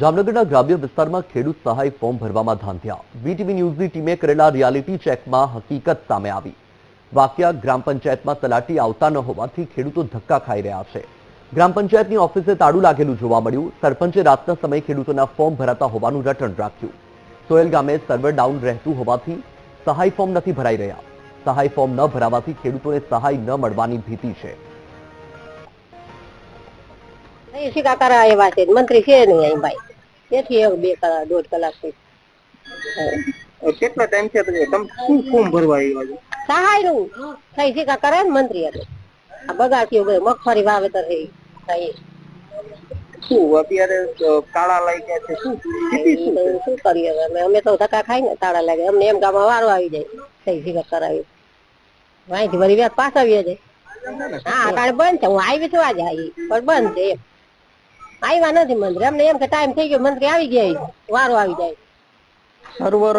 જામનગરના ગ્રામ્ય વિસ્તારમાં ખેડૂત સહાય ફોર્મ ભરવામાં ધાંધ્યા વીટીવી ન્યૂઝની ટીમે કરેલા રિયાલિટી ચેકમાં હકીકત સામે આવી. વાકિયા ગ્રામ પંચાયતમાં તલાટી આવતા ન હોવાથી ખેડૂતો ધક્કા ખાઈ રહ્યા છે. ગ્રામ પંચાયતની ઓફિસે તાળું લાગેલું જોવા મળ્યું. સરપંચે રાતના સમયે ખેડૂતોના ફોર્મ ભરાતા હોવાનું રટણ રાખ્યું. સોયલ ગામે સર્વર ડાઉન રહેતું હોવાથી સહાય ફોર્મ નથી ભરાઈ રહ્યા. સહાય ફોર્મ ન ભરાવાથી ખેડૂતોને સહાય ન મળવાની ભીતિ છે. નહીં શીખા કરા એવા છે મંત્રી છે નહીં અહીં ભાઈ. તેથી એક બે કલાક દોઢ કલાકથી કેટલા ટાઈમ છે તમે? શું ફોર્મ ભરવા આવ્યા છો? સહાયનું થઈ શીખા કરે ને મંત્રી હતો આ બગાડ થયો ગયો મગફળી વાવેતર થઈ થઈ શું અત્યારે તાળા લઈ ગયા છે? શું? શું કરીએ અમે અમે તો ધક્કા ખાઈ ને તાળા લાગે. અમને એમ ગામમાં વારો આવી જાય. થઈ શીખા કરાવી વાંચી વળી વ્યાજ પાછા જાય હા કારણ બંધ છે. હું આવી છું આજે. આવી પણ બંધ છે આવ્યા નથી મંત્રી અમને એમ કે ટાઈમ થઈ ગયો મંત્રી આવી ગયા વારો આવી જાય. સર્વર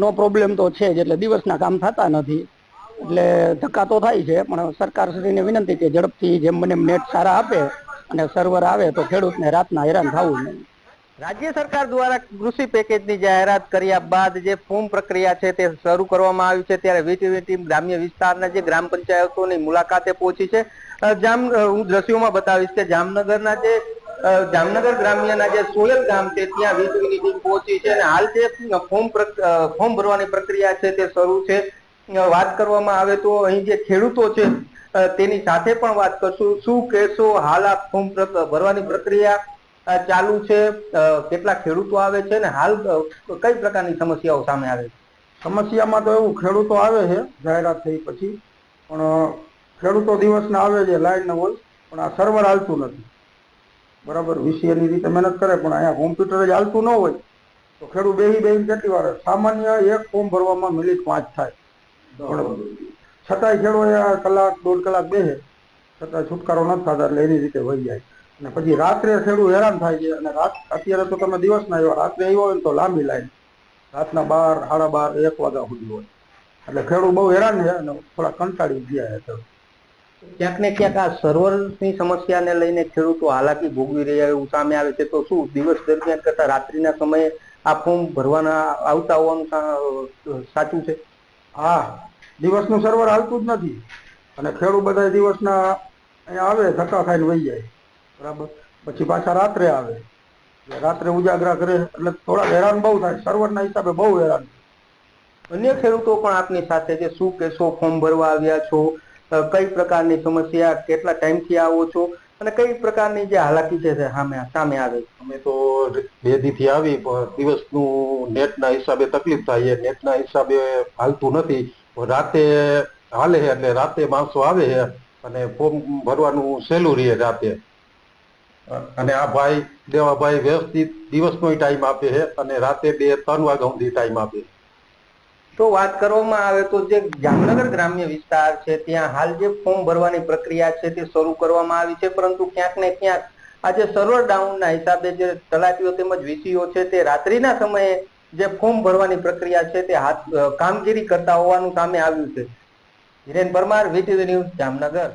નો પ્રોબ્લેમ તો છે જ એટલે દિવસના કામ થતા નથી. એટલે ધક્કા તો થાય છે પણ સરકારશ્રીને વિનંતી કે ઝડપથી જેમ મને નેટ સારા આપે અને સર્વર આવે તો ખેડૂતને રાતના હેરાન થવું નહીં. રાજ્ય સરકાર દ્વારા કૃષિ પેકેજની જાહેરાત કર્યા બાદ જે ફોર્મ પ્રક્રિયા છે તે શરૂ કરવામાં આવી છે ત્યારે વીટી ટીમ ગ્રામ્ય વિસ્તારના જે ગ્રામ પંચાયતોની મુલાકાતે પહોંચી છે. જામ હું દ્રશ્યોમાં બતાવીશ કે જામનગરના જે જામનગર ગ્રામ્યના જે સોયલ ગામ છે, ત્યાં વીટીવીની ટીમ પહોંચી છે અને હાલ જે ફોર્મ ફોર્મ ભરવાની પ્રક્રિયા છે તે શરૂ છે. વાત કરવામાં આવે તો અહીં જે ખેડૂતો છે તેની સાથે પણ વાત કરશું. શું કહેશો હાલ આ ફોર્મ ભરવાની પ્રક્રિયા ચાલુ છે? કેટલા ખેડૂતો આવે છે અને હાલ કઈ પ્રકારની સમસ્યાઓ સામે આવે છે? સમસ્યામાં તો એવું ખેડૂતો આવે છે, જાહેરાત થઈ પછી. પણ ખેડૂતો દિવસના આવે છે, લાઈન ને હોય પણ આ સર્વર હાલતું નથી. બરાબર વિષયની રીતે મહેનત કરે, પણ અહીંયા કોમ્પ્યુટર જ હાલતું ન હોય, તો ખેડૂત બેહી બેહી કેટલી વાર, સામાન્ય એક ફોર્મ ભરવામાં મિનિટ પાંચ થાય. છતાંય ખેડૂત આ કલાક, દોઢ કલાક બેસે છતાં છુટકારો નથી થતા, એટલે એની રીતે વહી જાય. અને પછી રાત્રે ખેડૂત હેરાન થાય છે, અને રાત, અત્યારે તો તમે દિવસના આવ્યા, રાત્રે આવ્યો હોય ને તો લાંબી લાઈન. રાતના બાર, સાડા બાર, એક વાગ્યા સુધી હોય. એટલે ખેડૂત બહુ હેરાન છે, અને થોડા કંટાળી ગયા છે. ક્યાંક ને ક્યાંક આ સર્વરની સમસ્યાને લઈને ખેડૂતો હાલાકી ભોગવી રહ્યા એવું સામે આવે છે તો શું દિવસ દરમિયાન કરતા રાત્રિના સમયે આ ફોર્મ ભરવાના આવતા હોવાનું સાચું છે? હા દિવસનું સર્વર આવતું જ નથી. અને ખેડૂત બધા દિવસના આવે ધક્કા ખાઈને વહી જાય. બરાબર? પછી પાછા રાત્રે આવે. રાત્રે ઉજાગરા કરે એટલે થોડા હેરાન બહુ થાય. સર્વરના હિસાબે બહુ હેરાન અન્ય ખેડૂતો પણ આપની સાથે છે. શું કેશો ફોર્મ ભરવા આવ્યા છો? કઈ પ્રકારની સમસ્યા, કેટલા ટાઈમથી આવો છો અને કઈ પ્રકારની જે હાલાકી છે સામે સામે આવે અમે તો બે દીથી આવી દિવસનું નેટના હિસાબે તકલીફ થાય છે. નેટના હિસાબે હાલતું નથી. રાતે હાલે છે એટલે રાતે માણસો આવે છે અને ફોર્મ ભરવાનું સહેલું રહે રાતે. અને આ ભાઈ, દેવાભાઈ વ્યવસ્થિત દિવસનો ટાઈમ આપે છે અને રાતે બે, ત્રણ વાગ્યા સુધી ટાઈમ આપે છે. તો વાત કરવામાં આવે તો જે જામનગર ગ્રામ્ય વિસ્તાર છે, ત્યાં હાલ જે ફોર્મ ભરવાની પ્રક્રિયા છે તે શરૂ કરવામાં આવી છે, પરંતુ ક્યાંક ને ક્યાંક આજે સર્વર ડાઉનના હિસાબે જે તલાટીઓ તેમજ વીસીઓ છે તે રાત્રિના સમયે જે ફોર્મ ભરવાની પ્રક્રિયા છે તે હાથ કામગીરી કરતા હોવાનું સામે આવ્યું છે. Hiren Parmar, VTV news Jamnagar.